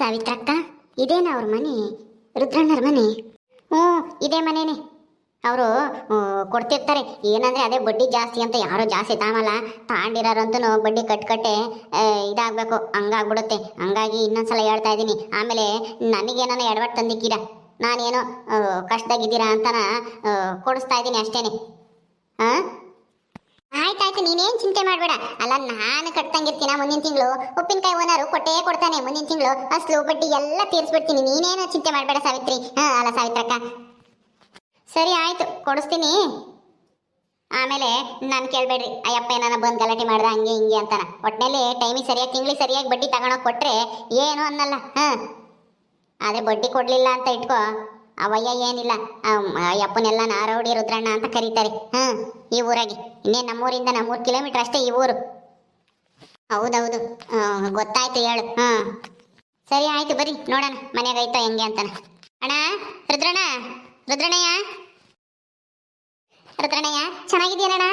ಸಾವಿತ್ರಕ್ಕ? ಇದೇನ ಅವ್ರ ಮನೆ? ರುದ್ರಣ್ಣರ ಮನೆ? ಹ್ಞೂ, ಇದೇ ಮನೇನೆ. ಅವರು ಕೊಡ್ತಿರ್ತಾರೆ. ಏನಂದ್ರೆ ಅದೇ ಬಡ್ಡಿ ಜಾಸ್ತಿ ಅಂತ ಯಾರೋ ಜಾಸ್ತಿ ತಾಮಲ್ಲ ತಾಂಡಿರೋರಂತೂ ಬಡ್ಡಿ ಕಟ್ಕಟ್ಟೆ ಇದಾಗಬೇಕು. ಹಂಗಾಗ್ಬಿಡುತ್ತೆ. ಹಂಗಾಗಿ ಇನ್ನೊಂದ್ಸಲ ಹೇಳ್ತಾ ಇದ್ದೀನಿ. ಆಮೇಲೆ ನನಗೇನೋ ಎಡವಟ್ಟು ತಂದಿಕ್ಕೀರ ನಾನೇನೋ ಕಷ್ಟದಾಗಿದ್ದೀರಾ ಅಂತನ ಕೊಡಿಸ್ತಾ ಇದ್ದೀನಿ ಅಷ್ಟೇನೆ. ಹಾಂ? ಆಯ್ತಾಯ್ತು ನೀನೇನ್ ಚಿಂತೆ ಮಾಡಬೇಡ. ಅಲ್ಲ, ನಾನು ಕಟ್ತಂಗಿರ್ತೀನ ಮುಂದಿನ ತಿಂಗಳು? ಉಪ್ಪಿನಕಾಯಿ ಓನರು ಕೊಟ್ಟೇ ಕೊಡ್ತಾನೆ ಮುಂದಿನ ತಿಂಗಳು. ಅಸ್ಲು, ಬಡ್ಡಿ ಎಲ್ಲ ತೀರಿಸ್ಬಿಡ್ತೀನಿ. ನೀನೇನು ಚಿಂತೆ ಮಾಡಬೇಡ ಸಾವಿತ್ರಿ. ಹಾ, ಅಲ್ಲ ಸಾವಿತ್ರಕ್ಕ. ಸರಿ, ಆಯ್ತು. ಕೊಡಿಸ್ತೀನಿ. ಆಮೇಲೆ ನಾನು ಕೇಳಬೇಡ್ರಿ. ಅಯ್ಯಪ್ಪ, ಏನಾನ ಬಂದು ಗಲಾಟೆ ಮಾಡ್ದ, ಹಂಗೆ ಹಿಂಗೆ ಅಂತಾನ. ಒಟ್ಟಿನಲ್ಲಿ ಟೈಮಿಗೆ ಸರಿಯಾಗಿ, ತಿಂಗಳಿಗೆ ಸರಿಯಾಗಿ ಬಡ್ಡಿ ತಗೊಳಕ್ ಕೊಟ್ಟರೆ ಏನು ಅನ್ನಲ್ಲ. ಹಾಂ. ಆದರೆ ಬಡ್ಡಿ ಕೊಡಲಿಲ್ಲ ಅಂತ ಇಟ್ಕೋ. ಅವಯ್ಯ ಏನಿಲ್ಲ ಅಪ್ಪನೆಲ್ಲ ನಾರೌಡಿ ರುದ್ರಣ್ಣ ಅಂತ ಕರೀತಾರೆ. ಹಾಂ, ಈ ಊರಾಗೆ. ಇನ್ನೇ ನಮ್ಮೂರಿಂದ ನಮ್ಮೂರು ಕಿಲೋಮೀಟರ್ ಅಷ್ಟೇ ಈ ಊರು. ಹೌದೌದು. ಗೊತ್ತಾಯ್ತು ಹೇಳು. ಹಾಂ. ಸರಿ, ಆಯ್ತು ಬರ್ರಿ ನೋಡೋಣ. ಮನೆಗೆ ಐತೋ ಹೆಂಗೆ ಅಂತ ಅಣ್ಣ, ರುದ್ರಣ್ಣ, ರುದ್ರಣ್ಣಯ್ಯ? ರುದ್ರಣ್ಣಯ್ಯ ಚೆನ್ನಾಗಿದ್ದೀನಣ್ಣ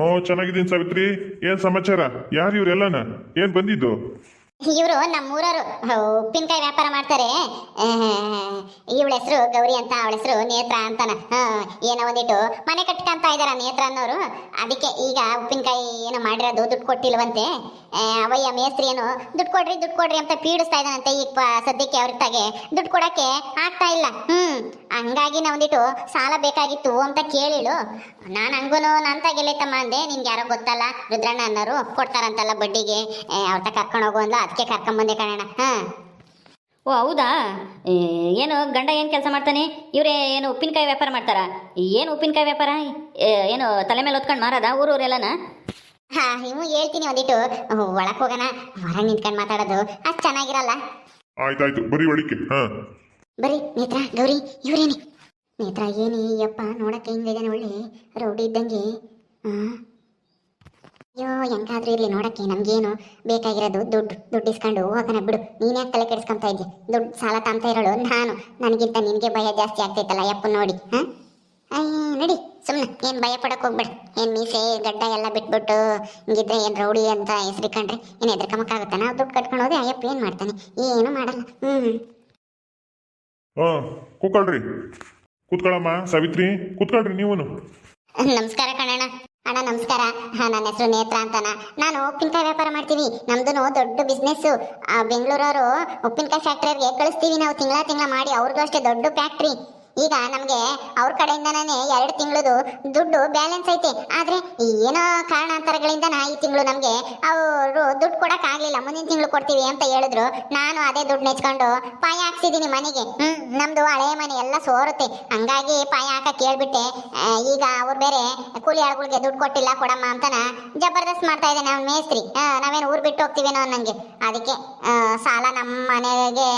ಓ, ಚೆನ್ನಾಗಿದ್ದೀನಿ ಸಾವಿತ್ರಿ. ಏನ್ ಸಮಾಚಾರ? ಯಾರು ಇವ್ರೆಲ್ಲನ? ಏನ್ ಬಂದಿದ್ದು? ಇವರು ನಮ್ಮೂರವರು. ಉಪ್ಪಿನಕಾಯಿ ವ್ಯಾಪಾರ ಮಾಡ್ತಾರೆ. ಇವಳ ಹೆಸರು ಗೌರಿ ಅಂತ, ಅವಳ ಹೆಸರು ನೇತ್ರ ಅಂತಾನ. ಏನೋ ಒಂದಿಟ್ಟು ಮನೆ ಕಟ್ಕೊಂತ ಇದಾರ ನೇತ್ರ ಅನ್ನೋರು. ಅದಕ್ಕೆ ಈಗ ಉಪ್ಪಿನಕಾಯಿ ಏನೋ ಮಾಡಿರೋದು ದುಡ್ಡು ಕೊಟ್ಟಿಲ್ವಂತೆ. ಅವಯ್ಯ ಮೇಸ್ತ್ರಿ ಏನು, ದುಡ್ಡು ಕೊಡ್ರಿ ದುಡ್ಡು ಕೊಡ್ರಿ ಅಂತ ಪೀಡಿಸ್ತಾ ಇದ್ದಾನಂತೆ ಈಗ ಸದ್ಯಕ್ಕೆ ಅವ್ರ ತಾಗೆ ದುಡ್ಡು ಕೊಡಕ್ಕೆ ಆಗ್ತಾ ಇಲ್ಲ. ಹ್ಮ್. ಹಂಗಾಗಿ ನಾ ಒಂದಿಟ್ಟು ಸಾಲ ಬೇಕಾಗಿತ್ತು ಅಂತ ಕೇಳಿಳು. ನಾನು ಹಂಗೂ ನನ್ನ ತಮ್ಮ ಅಂದೆ. ನಿನ್ಗೆ ಯಾರೋ ಗೊತ್ತಲ್ಲ ರುದ್ರಣ್ಣ ಅನ್ನೋರು ಕೊಡ್ತಾರಂತಲ್ಲ ಬಡ್ಡಿಗೆ. ಅವ್ರ ಕರ್ಕೊಂಡು ಹೋಗು ಅಂದ್ಲು. ಅದಕ್ಕೆ ಕರ್ಕೊಂಬಂದೆ ಕಣಣ್ಣ. ಹಾ. ಓ ಹೌದಾ? ಏ, ಏನು ಗಂಡ ಏನು ಕೆಲಸ ಮಾಡ್ತಾನೆ? ಇವರೇ ಏನು ಉಪ್ಪಿನಕಾಯಿ ವ್ಯಾಪಾರ ಮಾಡ್ತಾರಾ? ಏನು ಉಪ್ಪಿನಕಾಯಿ ವ್ಯಾಪಾರ? ಏ, ಏನು ತಲೆ ಮೇಲೆ ಹೊತ್ಕೊಂಡು ಮಾರದ ಊರೂರೆಲ್ಲನ? ಹಾ ಇವು ಹೇಳ್ತೀನಿ ಒಂದಿಟ್ಟು. ಒಳಕ್ ಹೋಗೋಣ. ಹೊರಗೆ ನಿಂತ್ಕೊಂಡು ಮಾತಾಡೋದು. ಅಷ್ಟು ಚೆನ್ನಾಗಿರಲ್ಲ. ಆಯ್ತಾಯ್ತು ಬರೀ ಒಳಿಕೆ ಹಾ. ಬರಿ ನೇತ್ರ ಗೌರಿ ಇವರೇನೆ. ನೇತ್ರ ಏನಿ ಯಪ್ಪ ನೋಡಕ್ಕೆ ಹಿಂಗಿದಾನೆ ಒಳ್ಳೆ ರೌಡಿ ಇದ್ದಂಗೆ. ಆ? ಅಯ್ಯೋ ಹೆಂಗಾದ್ರೂ ಇರ್ಲಿ ನೋಡಕ್ಕೆ ನಮ್ಗೇನು ಬೇಕಾಗಿರೋದು ದುಡ್ಡು ದುಡ್ಡು ಇಸ್ಕೊಂಡು ಹೋಗೋಣ ಬಿಡು. ನೀನೇ ತಲೆ ಕೆಡಿಸ್ಕೊಂತ ಇದ್ದೆ ದುಡ್ಡು ಸಾಲ ತಾಂತ ಇರೋಳು. ನಾನು ನನಗಿಂತ ನಿನಗೆ ಭಯ ಜಾಸ್ತಿ ಆಗ್ತೈತಲ್ಲ ಯಪ್ಪ ನೋಡಿ ಹಾ? ಅಯ್ಯ ನಡಿ ಸುಮ್ಮನೆ ಏನು ಭಯ ಪಡಕ್ ಹೋಗ್ಬೇಡ. ಏನು ಮೀಸೆ ಗಡ್ಡ ಎಲ್ಲ ಬಿಟ್ಬಿಟ್ಟು ಹಿಂಗಿದ್ರೆ ಏನು ರೌಡಿ ಅಂತ ಹೆಸರಿಕೊಂಡ್ರೆ ಏನು ಎದ್ರಕಮಕ್ಕಾಗುತ್ತಾ ನಾವು ದುಡ್ಡು ಕಟ್ಕೊಂಡು ಹೋದೆ ಅಯ್ಯಪ್ಪ ಏನು ಮಾಡ್ತಾನೆ? ಏನು ಮಾಡಲ್ಲ. ಹ್ಞೂ ಹಾ ಕೂತ್ಕೊಳ್ರಿ. ಕೂತ್ಕೊಳ್ಳಮ್ಮ ಸಾವಿತ್ರಿ ಕೂತ್ಕೊಳ್ರಿ ನೀವು ನಮಸ್ಕಾರ ಕಣಣ್ಣ. ಅಣ್ಣ, ನಮಸ್ಕಾರ. ನನ್ನ ಹೆಸರು ನೇತ್ರ ಅಂತಾನ ನಾನು ಉಪ್ಪಿನಕಾಯಿ ವ್ಯಾಪಾರ ಮಾಡ್ತೀವಿ ನಮ್ದು ದೊಡ್ಡ ಬಿಸ್ನೆಸ್ಸು ಬೆಂಗಳೂರವರು ಉಪ್ಪಿನಕಾಯಿ ಫ್ಯಾಕ್ಟ್ರಿಗೆ ಕಳಿಸ್ತೀವಿ ನಾವು ತಿಂಗಳ ತಿಂಗಳ ಮಾಡಿ ಅವ್ರಿಗೂ ಅಷ್ಟೇ ದೊಡ್ಡ ಫ್ಯಾಕ್ಟ್ರಿ ಈಗ ನಮಗೆ ಅವ್ರ ಕಡೆಯಿಂದನೇ ಎರಡು ತಿಂಗಳದು ದುಡ್ಡು ಬ್ಯಾಲೆನ್ಸ್ ಐತೆ. ಆದ್ರೆ ಏನೋ ಕಾರಣಾಂತರಗಳಿಂದ ಈ ತಿಂಗಳು ನಮಗೆ ಅವರು ದುಡ್ಡು ಕೊಡಕ್ ಆಗ್ಲಿಲ್ಲ. ಮುಂದಿನ ತಿಂಗಳು ಕೊಡ್ತೀವಿ ಅಂತ ಹೇಳಿದ್ರು. ನಾನು ಅದೇ ದುಡ್ಡು ನೆಚ್ಕೊಂಡು ಪಾಯ ಹಾಕ್ಸಿದೀನಿ ಮನೆಗೆ. ಹ್ಮ್ ನಮ್ದು ಹಳೆ ಮನೆ ಎಲ್ಲ ಸೋರುತ್ತೆ. ಹಂಗಾಗಿ ಪಾಯ ಹಾಕ ಕೇಳ್ಬಿಟ್ಟೆ. ಆ, ಈಗ ಅವ್ರು ಬೇರೆ ಕೂಲಿ ಆಳುಗಳಿಗೆ ದುಡ್ಡು ಕೊಟ್ಟಿಲ್ಲ ಕೊಡಮ್ಮ ಅಂತನ ಜಬರ್ದಸ್ತ್ ಮಾಡ್ತಾ ಇದ್ದಾನೆ ಮೇಸ್ತ್ರಿ. ನಾವೇನು ಊರ್ ಬಿಟ್ಟು ಹೋಗ್ತೀವೇನೋ ಅನ್ನಂಗೆ. ಅದಕ್ಕೆ ಸಾಲ ನಮ್ಮ ಮನೆಗೆ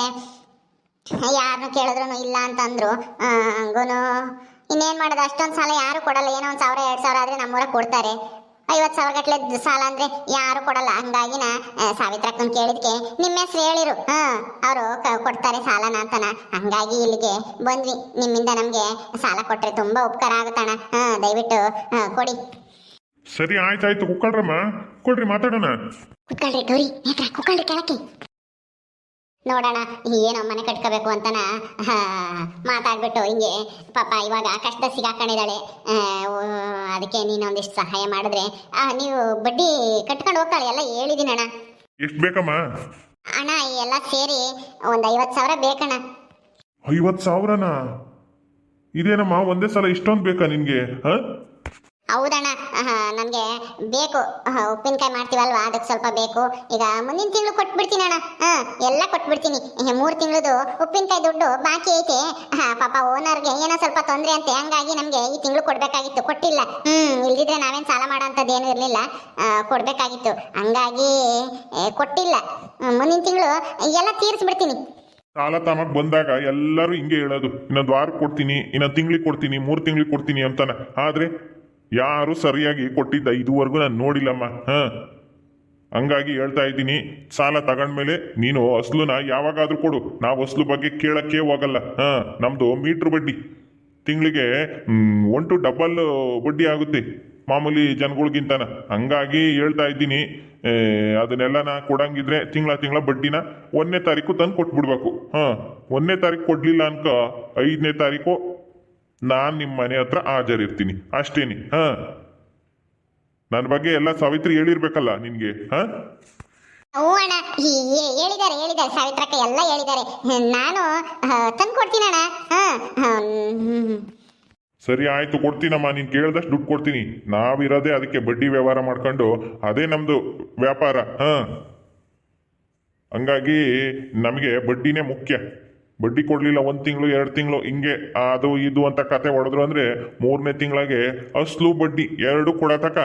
ಯಾರನ್ನು ಕೇಳಿದ್ರು ಇಲ್ಲ ಅಂತಂದ್ರು. ಅಂದ್ರು ಹಂಗೂನು. ಇನ್ನೇನ್ ಮಾಡೋದು? ಅಷ್ಟೊಂದು ಸಾಲ ಯಾರು ಕೊಡಲ್ಲ. ಏನೋ ಒಂದು ಸಾವಿರ ಎರಡು ಸಾವಿರ ಆದ್ರೆ ನಮ್ಮೂರ ಕೊಡ್ತಾರೆ. ಐವತ್ತು ಸಾವಿರ ಗಟ್ಲೆ ಸಾಲ ಅಂದ್ರೆ ಯಾರು ಕೊಡಲ್ಲ. ಹಂಗಾಗಿ ನಾ ಸಾವಿತ್ರಕ್ಕನ್ ಕೇಳಿದ್ಕೆ ನಿಮ್ಮ ಹೆಸರು ಹೇಳಿರು. ಹಾ ಅವರು ಕೊಡ್ತಾರೆ ಸಾಲನ ಅಂತನ. ಹಂಗಾಗಿ ಇಲ್ಲಿಗೆ ಬಂದ್ವಿ. ನಿಮ್ಮಿಂದ ನಮ್ಗೆ ಸಾಲ ಕೊಟ್ರೆ ತುಂಬಾ ಉಪಕಾರ ಆಗುತ್ತಣ್ಣ ಹಾಂ ದಯವಿಟ್ಟು ಕೊಡಿ. ಸರಿ ಆಯ್ತಾಯ್ತು. ಕುಕ್ಕಳ್ರಮ್ಮ ಕೊಡ್ರಿ ಮಾತಾಡೋಣ. ಕುಕ್ಕಳ್ರಿ ಗೌರಿ. ಕುಕ್ಕಳ್ರಿ ಕೆಳಕ್ಕೆ. ನೋಡೋಣ ಏನೋ ಮನೆ ಕಟ್ಕೋಬೇಕು ಅಂತನ ಮಾತಾಡ್ಬಿಟ್ಟು ಹಿಂಗೆ ಪಾಪ ಇವಾಗ ಕಷ್ಟ ಸಿಗಾಕೊಂಡಿದ್ದಾಳೆ. ಅದಕ್ಕೆ ನೀನು ಒಂದಿಷ್ಟು ಸಹಾಯ ಮಾಡಿದ್ರೆ. ಆ, ನೀವು ಬಡ್ಡಿ ಕಟ್ಕೊಂಡು ಹೋಗ್ತಾಳೆ ಎಲ್ಲ ಹೇಳಿದ್ದೀನಿ ಅಣ್ಣ ಎಷ್ಟು ಬೇಕಮ್ಮ? ಅಣ್ಣ ಎಲ್ಲ ಸೇರಿ ಒಂದು ಐವತ್ತು ಸಾವಿರ ಬೇಕಣ್ಣ. ಐವತ್ತು ಸಾವಿರನಾ? ಇದೇನಮ್ಮ ಒಂದೇ ಸಲ ಇಷ್ಟೊಂದು ಬೇಕಾ ನಿನಗೆ ಹಾ? ಹೌದಣ್ಣ. ನನಗೆ ಬೇಕು. ಉಪ್ಪಿನಕಾಯಿ ಮಾಡ್ತೀವಲ್ವಾ? ಅದಕ್ಕೆ ಸ್ವಲ್ಪ ಬೇಕು. ಈಗ ಮುಂದಿನ ತಿಂಗಳು ಕೊಟ್ಬಿಡ್ತೀನಿ ಅಣ್ಣ ಹಾಂ ಎಲ್ಲ ಕೊಟ್ಬಿಡ್ತೀನಿ. ಮೂರು ತಿಂಗಳದು ಉಪ್ಪಿನಕಾಯಿ ದುಡ್ಡು ಬಾಕಿ ಐತೆ. ಪಾಪ ಓನರ್ಗೆ ಏನೋ ಸ್ವಲ್ಪ ತೊಂದರೆ ಅಂತೆ. ಹಂಗಾಗಿ ನಮಗೆ ಈ ತಿಂಗಳು ಕೊಡಬೇಕಾಗಿತ್ತು. ಕೊಟ್ಟಿಲ್ಲ. ಹ್ಞೂ ಇಲ್ದಿದ್ರೆ ನಾವೇನು ಸಾಲ ಮಾಡೋಂಥದ್ದು ಏನೂ ಇರಲಿಲ್ಲ ಕೊಡಬೇಕಾಗಿತ್ತು. ಹಂಗಾಗಿ ಕೊಟ್ಟಿಲ್ಲ. ಮುಂದಿನ ತಿಂಗಳು ಎಲ್ಲ ತೀರಿಸ್ಬಿಡ್ತೀನಿ. ಸಾಲ ತಾಮಕ್ ಬಂದಾಗ ಎಲ್ಲರೂ ಹಿಂಗೆ ಹೇಳೋದು. ಇನ್ನೊಂದು ವಾರ ಕೊಡ್ತೀನಿ, ಇನ್ನೊಂದು ತಿಂಗಳಿಗೆ ಕೊಡ್ತೀನಿ, ಮೂರು ತಿಂಗಳಿಗೆ ಕೊಡ್ತೀನಿ ಅಂತಾನೆ. ಆದ್ರೆ ಯಾರು ಸರಿಯಾಗಿ ಕೊಟ್ಟಿದ್ದ ಇದುವರೆಗೂ ನಾನು ನೋಡಿಲ್ಲಮ್ಮ, ಹಾ? ಹಂಗಾಗಿ ಹೇಳ್ತಾ ಇದ್ದೀನಿ, ಸಾಲ ತಗೊಂಡ್ಮೇಲೆ ನೀನು ಅಸ್ಲುನ ಯಾವಾಗಾದ್ರೂ ಕೊಡು. ನಾವು ಅಸ್ಲು ಬಗ್ಗೆ ಕೇಳಕ್ಕೆ ಹೋಗಲ್ಲ, ಹಾ? ನಮ್ದು ಮೀಟ್ರ್ ಬಡ್ಡಿ. ತಿಂಗಳಿಗೆ ಒನ್ ಟು ಡಬಲ್ ಬಡ್ಡಿ ಆಗುತ್ತೆ, ಮಾಮೂಲಿ ಜನಗಳಿಗಿಂತ ಹಂಗಾಗಿ ಹೇಳ್ತಾ ಇದ್ದೀನಿ ಅದನ್ನೆಲ್ಲ ಅದನ್ನೆಲ್ಲನ ಕೊಡಂಗಿದ್ರೆ ತಿಂಗಳ ತಿಂಗಳ ಬಡ್ಡಿನ ಒಂದನೇ ತಾರೀಕು ತಂದು ಕೊಟ್ಬಿಡ್ಬೇಕು, ಹಾಂ? ಒಂದನೇ ತಾರೀಕು ಕೊಡಲಿಲ್ಲ ಅನ್ಕೋ, ಐದನೇ ತಾರೀಕು ನಾನು ನಿಮ್ಮ ಮನೆ ಹತ್ರ ಹಾಜರಿರ್ತೀನಿ. ಅಷ್ಟೇನಿ. ಹಾಂ. ನನ್ನ ಬಗ್ಗೆ ಎಲ್ಲ ಸಾವಿತ್ರಿ ಹೇಳಿರ್ಬೇಕಲ್ಲ ನಿನ್ಗೆ. ಹಾಂ? ಅಣ್ಣ. ಹೇಳಿದ್ದಾರೆ ಹೇಳಿದ್ದಾರೆ. ಸಾವಿತ್ರಕ್ಕ ಎಲ್ಲ ಹೇಳಿದ್ದಾರೆ. ನಾನು ತಂದು ಕೊಡ್ತೀನಿ ಅಣ್ಣ. ಹಾಂ ಸರಿ ಆಯ್ತು ಕೊಡ್ತೀನಮ್ಮ. ನೀನು ಕೇಳ್ದಷ್ಟು ದುಡ್ಡು ಕೊಡ್ತೀನಿ. ನಾವಿರೋದೇ ಅದಕ್ಕೆ ಬಡ್ಡಿ ವ್ಯವಹಾರ ಮಾಡ್ಕೊಂಡು ಅದೇ ನಮ್ಮದು ವ್ಯಾಪಾರ. ಹಾಂ. ಹಂಗಾಗಿ ನಮಗೆ ಬಡ್ಡಿನೇ ಮುಖ್ಯ. ಬಡ್ಡಿ ಕೊಡಲಿಲ್ಲ, ಒಂದು ತಿಂಗಳು, ಎರಡು ತಿಂಗಳು, ಹಿಂಗೆ ಅದು ಇದು ಅಂತ ಕತೆ ಹೊಡೆದ್ರು ಅಂದರೆ ಮೂರನೇ ತಿಂಗಳಿಗೆ ಅಸ್ಲು ಬಡ್ಡಿ ಎರಡು ಕೊಡತಕ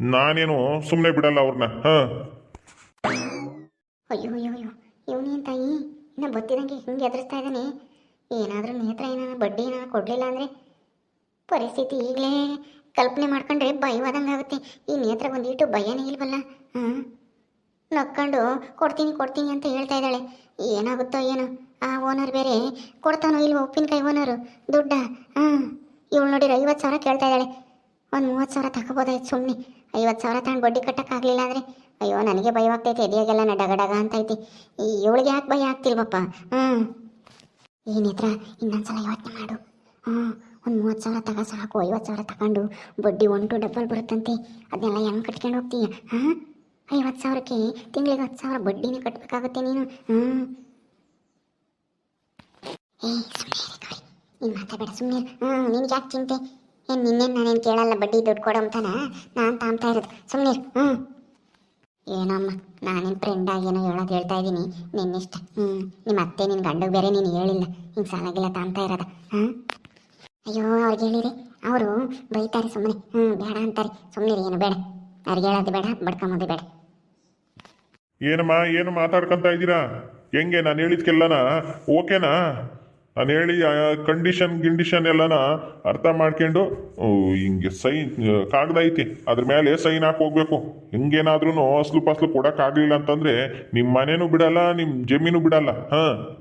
ನಾನೇನು ಸುಮ್ಮನೆ ಬಿಡಲ್ಲ ಅವ್ರನ್ನ ಹಾಂ. ಅಯ್ಯೋ ಅಯ್ಯೋ ಅಯ್ಯೋ, ಇವನೇನು ತಾಯಿ ಇನ್ನ ಗೊತ್ತಿದಂಗೆ ಹಿಂಗೆ ಎದುರಿಸ್ತಾ ಇದ್ದಾನೆ. ಏನಾದರೂ ನೇತ್ರ ಏನಾರ ಬಡ್ಡಿ ಏನಾರ ಕೊಡಲಿಲ್ಲ ಅಂದರೆ ಪರಿಸ್ಥಿತಿ ಈಗಲೇ ಕಲ್ಪನೆ ಮಾಡ್ಕೊಂಡ್ರೆ ಭಯವಾದಂಗೆ ಆಗುತ್ತೆ. ಈ ನೇತ್ರ ಒಂದಿಟ್ಟು ಭಯನೇ ಇಲ್ವಲ್ಲ, ಹಾಂ. ನಕ್ಕೊಂಡು ಕೊಡ್ತೀನಿ ಕೊಡ್ತೀನಿ ಅಂತ ಹೇಳ್ತಾ ಇದ್ದಾಳೆ. ಏನಾಗುತ್ತೋ ಏನೋ. ಆ, ಓನರ್ ಬೇರೆ. ಕೊಡ್ತಾನೋ ಇಲ್ವೋ ಉಪ್ಪಿನಕಾಯಿ ಓನರು? ದುಡ್ಡ? ಹಾಂ. ಇವಳು ನೋಡಿರಿ, ಐವತ್ತು ಸಾವಿರ ಕೇಳ್ತಾ ಇದ್ದಾಳೆ. ಒಂದು ಮೂವತ್ತು ಸಾವಿರ ತಗೋಬೋದಾಯ್ತು ಸುಮ್ಮನೆ ಐವತ್ತು ಸಾವಿರ ತಗೊಂಡು ಬಡ್ಡಿ ಕಟ್ಟಕ್ಕಾಗಲಿಲ್ಲ ಅಂದರೆ, ಅಯ್ಯೋ, ನನಗೆ ಭಯವಾಗ್ತೈತೆ ಎದೆಯಾಗೆಲ್ಲ ನಾ ಡಗಡಗ ಡಗ ಅಂತೈತಿ. ಈ ಇವಳಿಗೆ ಯಾಕೆ ಭಯ ಆಗ್ತಿಲ್ವಪ್ಪ? ಹ್ಞೂ ಏನಿದ್ರ ಇನ್ನೊಂದ್ಸಲ ಯೋಚನೆ ಮಾಡು. ಹ್ಞೂ ಒಂದು ಮೂವತ್ತು ಸಾವಿರ ತಗೋ ಸಾಕು. ಐವತ್ತು ಸಾವಿರ ತಗೊಂಡು ಬಡ್ಡಿ ಒನ್ ಟು ಡಬಲ್ ಬರುತ್ತಂತೆ. ಅದನ್ನೆಲ್ಲ ಹೆಂಗೆ ಕಟ್ಕೊಂಡು ಹೋಗ್ತೀಯ? ಹಾಂ. ಐವತ್ತು ಸಾವಿರಕ್ಕೆ ತಿಂಗಳಿಗೆ ಹತ್ತು ಸಾವಿರ ಬಡ್ಡಿನೇ ಕಟ್ಟಬೇಕಾಗುತ್ತೆ ನೀನು. ಹ್ಞೂ ಏ ಸುಮ್ಮನೆ ನೀನು ಮಾತಾಡಬೇಡ ಸುಮ್ಮನೆ ಹ್ಞೂ ನಿನ್ಗೆ ಯಾಕೆ ಚಿಂತೆ? ಏನು ನಿನ್ನೇನು ನಾನೇನು ಕೇಳಲ್ಲ, ಬಡ್ಡಿ ದುಡ್ಡು ಕೊಡು ಅಂತಾನ? ನಾನು ತಾಂತಾ ಇರೋದು. ಸುಮ್ಮನೆ ಹ್ಞೂ ಏನಮ್ಮ, ನಾನೇನು ಫ್ರೆಂಡ್ ಆಗೇನೋ ಹೇಳೋದು ಹೇಳ್ತಾ ಇದ್ದೀನಿ ನಿನ್ನಿಷ್ಟ. ಹ್ಞೂ ನಿಮ್ಮ ಅತ್ತೆ ನಿನ್ನ ಗಂಡಗೆ ಬೇರೆ ನೀನು ಹೇಳಿಲ್ಲ. ಹಿಂಗೆ ಸಾಲಾಗಿಲ್ಲ ತಾಂತಾ ಇರೋದ. ಹಾಂ? ಅಯ್ಯೋ ಅವ್ರಿಗೆ ಹೇಳಿರಿ ಅವರು ಬೈತಾರೆ ಸುಮ್ಮನೆ ಹ್ಞೂ ಬೇಡ ಅಂತಾರೆ. ಸುಮ್ಮನೆ ಏನು ಬೇಡ. ಅವ್ರಿಗೆ ಹೇಳೋದು ಬೇಡ, ಬಡ್ಕೊಂಬೋದು ಬೇಡ. ಏನಮ್ಮ, ಏನು ಮಾತಾಡ್ಕೊಂತ ಇದ್ದೀರಾ ಹೆಂಗೆ, ನಾನು ಹೇಳಿದ್ಕೆಲ್ಲನಾ? ಓಕೆನಾ? ನಾನು ಹೇಳಿ ಕಂಡೀಷನ್ ಗಿಂಡೀಷನ್ ಎಲ್ಲನ ಅರ್ಥ ಮಾಡ್ಕೊಂಡು ಹಿಂಗೆ ಸೈನ್ ಕಾಗದ ಐತಿ. ಅದ್ರ ಮೇಲೆ ಸೈನ್ ಹಾಕಿ ಹೋಗ್ಬೇಕು. ಹಿಂಗೇನಾದ್ರೂ ಅಸ್ಲು ಪಸ್ಲು ಕೊಡೋಕ್ಕಾಗಲಿಲ್ಲ ಅಂತಂದ್ರೆ ನಿಮ್ಮ ಮನೇನೂ ಬಿಡಲ್ಲ ನಿಮ್ಮ ಜಮೀನು ಬಿಡಲ್ಲ. ಹಾಂ.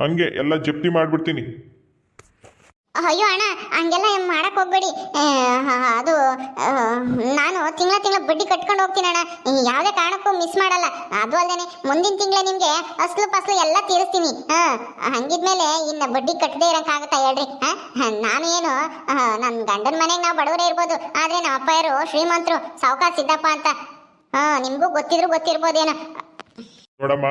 ಹಂಗೆ ಎಲ್ಲ ಜಪ್ತಿ ಮಾಡಿಬಿಡ್ತೀನಿ. ಅಯ್ಯೋ ಅಣ್ಣ, ಹಂಗೆಲ್ಲ ಮಾಡಕ್ ಹೋಗ್ಬೇಡಿ. ಅದು ನಾನು ತಿಂಗಳ ತಿಂಗಳ ಬಡ್ಡಿ ಕಟ್ಕೊಂಡು ಹೋಗ್ತೀನಿ ಅಣ್ಣ. ಯಾವುದೇ ಕಾರಣಕ್ಕೂ ಮಿಸ್ ಮಾಡಲ್ಲ. ಅದು ಅಲ್ಲದೆ ಮುಂದಿನ ತಿಂಗಳ ನಿಮಗೆ ಅಸ್ಲು ಪಸ್ಲು ಎಲ್ಲ ತೀರಿಸ್ತೀನಿ. ಹಂಗಿದ್ಮೇಲೆ ಇನ್ನು ಬಡ್ಡಿ ಕಟ್ಟದೇ ಇರೋಕ್ಕಾಗತ್ತಾ ಹೇಳ್ರಿ. ಹಾ ನಾನು ಏನು ನನ್ನ ಗಂಡನ ಮನೆಗೆ ನಾವು ಬಡವರೇ ಇರ್ಬೋದು. ಆದ್ರೆ ನಮ್ಮ ಅಪ್ಪಯರು ಶ್ರೀಮಂತರು, ಸಾವುಕಾರ ಸಿದ್ದಪ್ಪ ಅಂತ. ಹಾ, ನಿಮಗೂ ಗೊತ್ತಿದ್ರು ಗೊತ್ತಿರ್ಬೋದೇನೋ. ನೋಡಮ್ಮ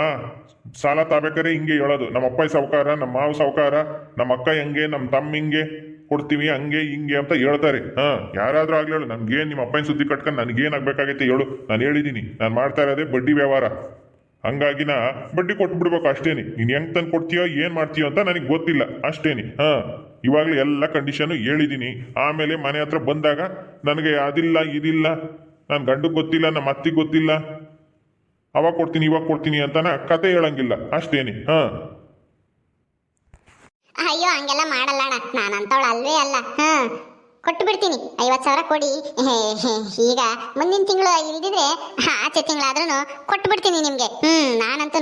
ಸಾಲ ತಾಬೇಕಾರೆ ಹಿಂಗೆ ಹೇಳೋದು. ನಮ್ಮ ಅಪ್ಪ ಸಾವುಕಾರ, ನಮ್ಮ ಮಾವ ಸಾವುಕಾರ, ನಮ್ಮ ಅಕ್ಕ ಹೆಂಗೆ, ನಮ್ಮ ತಮ್ಮ ಹಿಂಗೆ, ಕೊಡ್ತೀವಿ ಹಂಗೆ, ಹಿಂಗೆ ಅಂತ ಹೇಳ್ತಾರೆ. ಹಾ, ಯಾರಾದ್ರೂ ಆಗ್ಲಿ ಹೇಳು ನನ್ಗೇನ್ ನಿಮ್ಮ ಅಪ್ಪನ ಸುದ್ದಿ ಕಟ್ಕೊಂಡು ನನಗೇನು ಆಗ್ಬೇಕಾಗೈತೆ ಹೇಳು. ನಾನು ಹೇಳಿದ್ದೀನಿ ನಾನು ಮಾಡ್ತಾ ಇರೋದೇ ಬಡ್ಡಿ ವ್ಯವಹಾರ. ಹಂಗಾಗಿ ನಾ ಬಡ್ಡಿ ಕೊಟ್ಬಿಡ್ಬೇಕು ಅಷ್ಟೇನಿ. ನೀನು ಹೆಂಗ್ ತಂದು ಕೊಡ್ತೀಯೋ, ಏನು ಮಾಡ್ತೀಯೋ ಅಂತ ನನಗೆ ಗೊತ್ತಿಲ್ಲ ಅಷ್ಟೇನಿ. ಹಾಂ, ಇವಾಗಲೇ ಎಲ್ಲ ಕಂಡೀಷನ್ ಹೇಳಿದ್ದೀನಿ ಆಮೇಲೆ ಮನೆ ಹತ್ರ ಬಂದಾಗ, ನನಗೆ ಅದಿಲ್ಲ, ಇದಿಲ್ಲ. ನನ್ನ ಗಂಡಗೆ ಗೊತ್ತಿಲ್ಲ ನಮ್ಮ ಅತ್ತಿಗೆ ಗೊತ್ತಿಲ್ಲ. ಅವಾಗ ಕೊಡ್ತೀನಿ ಇವಾಗ ಕೊಡ್ತೀನಿ ಅಂತಾನ ಕತೆ ಹೇಳಂಗಿಲ್ಲ. ಅಷ್ಟೇನಿ. ಹಾ. ಅಯ್ಯೋ, ಹಂಗೆಲ್ಲ ಮಾಡಲ್ಲ ಅಣ್ಣ. ನಾನು ಅಂತವಳು ಅಲ್ವೇ ಅಲ್ಲ. ಹಾ. ಕೊಟ್ಟು ಬಿಡ್ತೀನಿ. ಐವತ್ತು ಸಾವಿರ ಕೊಡಿ. ಈಗ ಮುಂದಿನ ತಿಂಗಳು ಇಲ್ದಿದ್ರೆ ಆಚೆ ತಿಂಗಳಾದ್ರೂ ಕೊಟ್ಟು ಬಿಡ್ತೀನಿ ನಿಮಗೆ. ಹ್ಞೂ ನಾನಂತೂ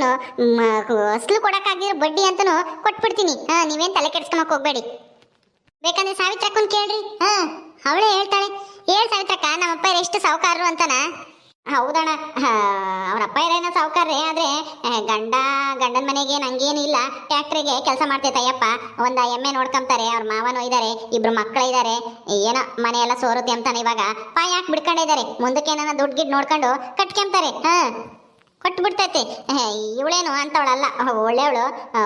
ಅಸಲು ಕೊಡೋಕ್ಕಾಗಿರೋ ಬಡ್ಡಿ ಅಂತೂ ಕೊಟ್ಬಿಡ್ತೀನಿ ಹಾಂ, ನೀವೇನು ತಲೆ ಕೆಡ್ಸ್ಕೊಂಬಕ್ಕೆ ಹೋಗ್ಬೇಡಿ. ಬೇಕಂದ್ರೆ ಸಾವಿತ್ರಕ್ಕನ್ ಕೇಳ್ರಿ. ಹಾಂ, ಅವಳೇ ಹೇಳ್ತಾಳೆ. ಹೇಳ್ ಸಾವಿತ್ರಕ್ಕ, ನಮ್ಮಪ್ಪ ಎಷ್ಟು ಸಾವುಕಾರರು ಅಂತನ. ಹೌದಣ್ಣ. ಅವ್ರ ಅಪ್ಪ ಇರೇನೋ ಸಾವುಕಾರ್ರೆ, ಆದ್ರೆ ಗಂಡ, ಗಂಡನ ಮನೆಗೆ ನಂಗೇನು ಇಲ್ಲ ಟ್ಯಾಕ್ಟ್ರಿಗೆ ಕೆಲಸ ಮಾಡ್ತೈತಯ್ಯಪ್ಪ ಒಂದು ಎಮ್ಮೆ ನೋಡ್ಕೊಂತಾರೆ ಅವ್ರ ಮಾವನೂ ಇದ್ದಾರೆ ಇಬ್ರು ಮಕ್ಕಳು ಇದ್ದಾರೆ ಏನೋ ಮನೆಯೆಲ್ಲ ಸೋರುತ್ತೆ ಅಂತಾನೆ ಇವಾಗ. ಪಾಯ ಹಾಕಿ ಬಿಡ್ಕೊಂಡಿದ್ದಾರೆ ಮುಂದಕ್ಕೆ ಏನಾನ ದುಡ್ಡು ಗಿಡ್ ನೋಡ್ಕೊಂಡು ಕಟ್ಕೊಂತಾರೆ ಹಾ ಕೊಟ್ಟು ಬಿಡ್ತೈತೆ ಇವಳೇನು ಅಂತವಳಲ್ಲ. ಒಳ್ಳೆಯವಳು.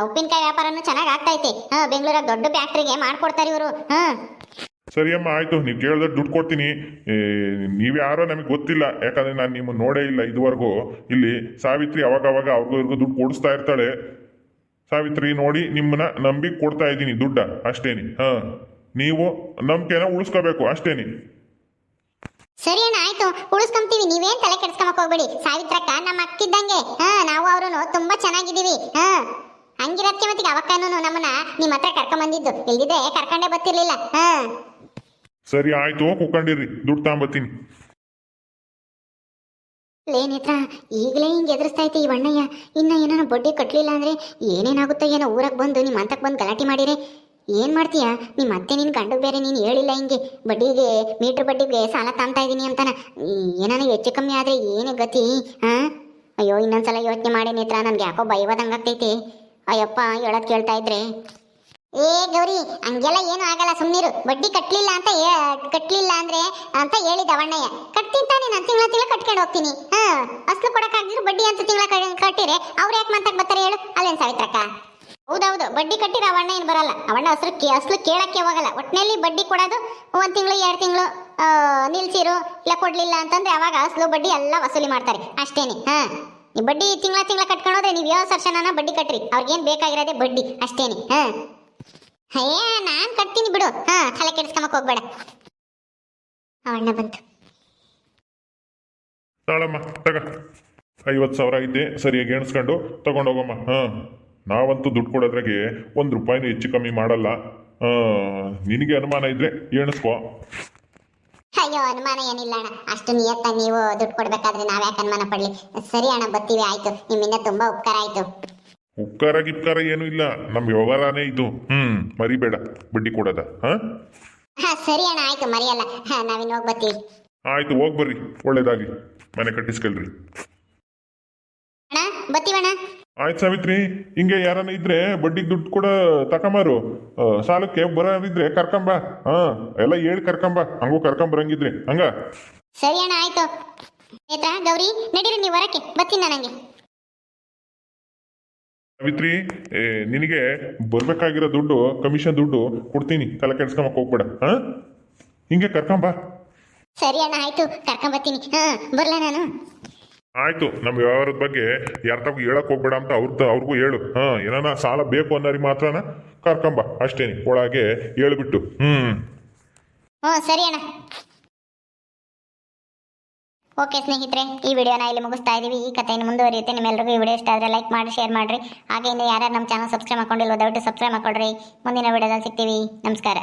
ಉಪ್ಪಿನಕಾಯಿ ವ್ಯಾಪಾರನೂ ಚೆನ್ನಾಗಿ ಆಗ್ತೈತೆ. ಹಾ, ಬೆಂಗಳೂರಾಗ ದೊಡ್ಡ ಫ್ಯಾಕ್ಟ್ರಿಗೆ ಮಾಡ್ಕೊಡ್ತಾರೆ ಇವರು. ಹಾ. ಸರಿ ಅಮ್ಮ, ಆಯ್ತು, ನೀವು ಕೇಳಿದ್ರೆ ದುಡ್ಡು ಕೊಡ್ತೀನಿ. ನೀವು ಯಾರೋ ನಮಗೆ ಗೊತ್ತಿಲ್ಲ. ಯಾಕಂದ್ರೆ ನಾನು ನಿಮ್ಮ ನೋಡೇ ಇಲ್ಲ ಇದುವರೆಗೂ. ಇಲ್ಲಿ ಸಾವಿತ್ರಿ ಅವಾಗ ಅವಾಗ ಅವ್ರಿಗೂ ಇವ್ರಿಗೂ ದುಡ್ಡು ಕೊಡಿಸ್ತಾ ಇರ್ತಾಳೆ. ಸಾವಿತ್ರಿ, ನೋಡಿ, ನಿಮ್ಮನ್ನ ನಂಬಿ ಕೊಡ್ತಾ ಇದ್ದೀನಿ ದುಡ್ಡ. ಅಷ್ಟೇನಿ. ಹಾಂ, ನೀವು ನಂಬಿಕೆನ ಉಳಿಸ್ಕೋಬೇಕು, ಅಷ್ಟೇನಿ. ಸರಿ ಅಣ್ಣ, ಆಯ್ತು. ಉಳಿಸ್ಕೊಂತೀವಿ. ನೀವೇನ್ ತಲೆ ಕೆಡ್ಸ್ಕೊಂಬಕ್ ಹೋಗ್ಬೇಡಿ. ಸಾವಿತ್ರಕ್ಕ ನಮ್ಮ ಅಕ್ಕಿದ್ದಂಗೆ. ಹಾ, ನಾವು ಅವ್ರು ತುಂಬಾ ಚೆನ್ನಾಗಿದ್ದೀವಿ. ಹಾ. ಹಂಗಿರತ್ತೆ ಮತ್ತೆ ಅವಕ್ಕನೂ ನಮ್ಮನ್ನ ನಿಮ್ಮ ಹತ್ರ ಕರ್ಕೊಂಡ್ ಬಂದಿದ್ದು ಇಲ್ದಿದ್ರೆ ಕರ್ಕೊಂಡೇ ಬರ್ತಿರ್ಲಿಲ್ಲ. ಹಾ. ಸರಿ ಆಯ್ತು ಕುಕ್ಕಂಡಿರಿ ದುಡ್ಡು ತಗೊಂಬತ್ತೀನಿ. ಲೇನೇತ್ರ ಈಗಲೇ ಹಿಂಗೆ ಎದುರಿಸ್ತಾ ಐತೆ ಈ ವಣ್ಣಯ್ಯ. ಇನ್ನ ಏನಾನ ಬಡ್ಡಿ ಕಟ್ಟಲಿಲ್ಲ ಅಂದ್ರೆ ಏನೇನಾಗುತ್ತೋ ಏನೋ ಊರಕ್ಕೆ ಬಂದು ನಿಮ್ಮ ಅಂತಕ್ಕೆ ಬಂದು ಗಲಾಟೆ ಮಾಡಿರಿ. ಏನ್ ಮಾಡ್ತೀಯ? ನಿಮ್ಮ ಅತ್ತೆ ನಿನ್ ಗಂಡು ಬೇರೆ ನೀನು ಹೇಳಿಲ್ಲ ಹಿಂಗೆ. ಬಡ್ಡಿಗೆ ಮೀಟ್ರ್ ಬಡ್ಡಿಗೆ ಸಾಲ ತಾಂತಾ ಇದೀನಿ ಅಂತಾನ. ಏನಾನ ಹೆಚ್ಚು ಕಮ್ಮಿ ಆದ್ರೆ ಏನು ಗತಿ ಹ? ಅಯ್ಯೋ ಇನ್ನೊಂದ್ಸಲ ಯೋಚನೆ ಮಾಡಿ ನೇತ್ರ ನನ್ಗೆ ಯಾಕೋ ಭಯವಾದಂಗ ಆಗ್ತೈತಿ. ಅಯ್ಯಪ್ಪ, ಹೇಳೋದ್ ಕೇಳ್ತಾ ಇದ್ರೆ. ಏ, ಗೌರಿ, ಹಂಗೆಲ್ಲ ಏನು ಆಗಲ್ಲ ಸುಮ್ಮನಿರು ಬಡ್ಡಿ ಕಟ್ಟಲಿಲ್ಲ ಅಂತ ಕಟ್ಟಲಿಲ್ಲ ಅಂದ್ರೆ ಅಂತ ಹೇಳಿದ ಅವಣ್ಣಯ್ಯ. ಕಟ್ತೀನಿ ತಾನೆ ನಾನು, ತಿಂಗಳ ತಿಂಗಳ ಕಟ್ಕೊಂಡು ಹೋಗ್ತೀನಿ. ಹಾ, ಅಸ್ಲು ಕೊಡಕ್ಕಾಗಿದ್ರು ಬಡ್ಡಿ ಅಂತ ತಿಂಗಳ ಕಟ್ಟಿರೆ. ಅವ್ರು ಯಾಕೆ ಮಾತಾಕ್ ಬರ್ತಾರೆ ಹೇಳು. ಅಲ್ಲೇನು ಸಾವಿತ್ರಕ್ಕ? ಹೌದೌದು, ಬಡ್ಡಿ ಕಟ್ಟಿರ ಅವಣ್ಣ ಏನು ಬರಲ್ಲ. ಅವಣ್ಣ ಹಸ್ರು ಅಸ್ಲು ಕೇಳಕ್ಕೆ ಹೋಗಲ್ಲ. ಒಟ್ಟಿನಲ್ಲಿ ಬಡ್ಡಿ ಕೊಡೋದು, ಒಂದು ತಿಂಗಳು, ಎರಡು ತಿಂಗಳು ನಿಲ್ಸಿರು, ಇಲ್ಲ ಕೊಡಲಿಲ್ಲ ಅಂತಂದ್ರೆ ಅವಾಗ ಅಸಲು ಬಡ್ಡಿ ಎಲ್ಲ ವಸೂಲಿ ಮಾಡ್ತಾರೆ. ಅಷ್ಟೇನೆ, ಹಾ. ಈ ಬಡ್ಡಿ ತಿಂಗಳ ತಿಂಗಳ ಕಟ್ಕೊಂಡೋದ್ರೆ ನೀವು ಯಾವ ವರ್ಷನ ಬಡ್ಡಿ ಕಟ್ರಿ. ಅವ್ರಿಗೇನು ಬೇಕಾಗಿರೋದೇ ಬಡ್ಡಿ ಅಷ್ಟೇನೆ, ಹಾಂ? ಅಯ್ಯ ನಾನು ಕಟ್ತೀನಿ ಬಿಡು, ಹಾಂ? ತಲೆ ಕೆಡಿಸ್ಕೊಂಬಕ್ ಹೋಗ್ಬೇಡ. ಅವಣ್ಣ ಬಂತು. ತಾಳಮ್ಮ, ತಗ. ಐವತ್ತು ಸಾವಿರ ಐತೆ, ಸರಿಯಾಗಿ ಎಣಿಸ್ಕೊಂಡು ತಗೊಂಡೋಗಮ್ಮ ಹಾಂ? ನಾವಂತೂ ದುಡ್ಡು ಕೊಡೋದ್ರಾಗೆ ಒಂದು ರೂಪಾಯಿನೂ ಹೆಚ್ಚು ಕಮ್ಮಿ ಮಾಡಲ್ಲ ನಿನಗೆ ಅನುಮಾನ ಇದ್ರೆ ಎಣಿಸ್ಕೋ. ಅಯ್ಯೋ ಅನುಮಾನ ಏನಿಲ್ಲ ಅಣ್ಣ. ಅಷ್ಟು ನಿಯತ್ತ ನೀವು ದುಡ್ಡು ಕೊಡ್ಬೇಕಾದ್ರೆ ನಾವ್ ಯಾಕೆ ಅನುಮಾನ ಪಡ್ಲಿ? ಸರಿ ಅಣ್ಣ ಬರ್ತೀವಿ ಆಯ್ತು. ನಿಮ್ಮಿಂದ ತುಂಬಾ ಉಪಕಾರ ಆಯ್ತು. ಉಪಕಾರ ಗಿಪ್ಕಾರ ಏನೂ ಇಲ್ಲ. ನಮ್ಮ ವ್ಯವಹಾರನೇ ಇದು. ಹ್ಮ್ ಮರಿಬೇಡ. ಬಡ್ಡಿ ಕೊಡದ. ಹಾಂ? ಹಾ ಸರಿ ಅಣ್ಣ ಆಯ್ತು ಮರಿಯಲ್ಲ. ಹಾ ನಾವಿನ್ ಹೋಗ್ ಬತ್ತೀವಿ ಆಯ್ತು ಹೋಗಿ ಬರ್ರಿ. ಒಳ್ಳೇದಾಗಿ ಮನೆ ಕಟ್ಟಿಸ್ಕೊಳ್ರಿ. ಅಣ್ಣ ಬರ್ತೀವಣ್ಣ? ಆಯ್ತು ಸಾವಿತ್ರಿ ಹಿಂಗೆ ಯಾರನ್ನ ಇದ್ರೆ ಬಡ್ಡಿಗೆ ದುಡ್ಡು ಕೂಡ ತಕೊಂಬಾರು. ಸಾಲಕ್ಕೆ ಬರೋದಿದ್ರೆ ಕರ್ಕೊಂಬ. ಹಾ ಎಲ್ಲ ಹೇಳಿ ಕರ್ಕೊಂಬ. ಹಂಗೂ ಕರ್ಕೊಂಬರಂಗಿದ್ರಿ. ಹಂಗ? ಸರಿ ಅಣ್ಣ ಆಯ್ತು. ನೇತ್ರ ಗೌರಿ ನಡೀರಿ ನೀವು ಹೊರಕ್ಕೆ. ಬರ್ತೀನಿ ನನಗೆ ಸಾವಿತ್ರಿ ಏ, ನಿನಗೆ ಬರ್ಬೇಕಾಗಿರೋ ದುಡ್ಡು ಕಮಿಷನ್ ದುಡ್ಡು ಕೊಡ್ತೀನಿ. ತಲೆ ಕೆಡ್ಸ್ಕೊಂಬಕ್ ಹೋಗ್ಬೇಡ. ಹಾ? ಹಿಂಗೆ ಕರ್ಕೊಂಬ. ಸರಿ ಅಣ್ಣ ಆಯ್ತು. ಕರ್ಕೊಂಡ್ ಬರ್ತೀನಿ ಹಾ ಬರ್ಲಾ ನಾನು. ಆಯ್ತು, ನಮ್ಮ ವ್ಯವಹಾರದ ಬಗ್ಗೆ ಯಾರ್ತಾಗೂ ಹೇಳಕ್ ಹೋಗ್ಬೇಡ ಅಂತ ಅವ್ರದ್ದು ಅವ್ರಿಗೂ ಹೇಳು. ಹಾ, ಏನಾನ ಸಾಲ ಬೇಕು ಅನ್ನೋರಿ ಮಾತ್ರನ ಕರ್ಕೊಂಬ. ಅಷ್ಟೇನಿ, ಒಳಗೆ ಹೇಳ್ಬಿಟ್ಟು. ಹ್ಮ್. ಸರಿ ಅಣ್ಣ. ಓಕೆ ಸ್ನೇಹಿತರೆ, ಈ ವಿಡಿಯೋನ ಇಲ್ಲಿ ಮುಗಿಸ್ತಾ ಇದೀವಿ. ಈ ಕಥೆಯನ್ನು ಮುಂದುವರಿಯುತ್ತೆ. ನಿಮ್ಮೆಲ್ಲರಿಗೂ ಈ ವಿಡಿಯೋ ಇಷ್ಟ ಆದರೆ ಲೈಕ್ ಮಾಡಿ, ಶೇರ್ ಮಾಡಿರಿ. ಹಾಗೆ ಇನ್ನು ಯಾರ್ಯಾರು ನಮ್ಮ ಚಾನಲ್ ಸಬ್ಸ್ಕ್ರೈಬ್ ಮಾಡ್ಕೊಂಡಿಲ್ಲ ದಯವಿಟ್ಟು ಸಬ್ಸ್ಕ್ರೈಬ್ ಮಾಡ್ಕೊಳ್ರಿ. ಮುಂದಿನ ವಿಡಿಯೋದಲ್ಲಿ ಸಿಗ್ತೀವಿ. ನಮಸ್ಕಾರ.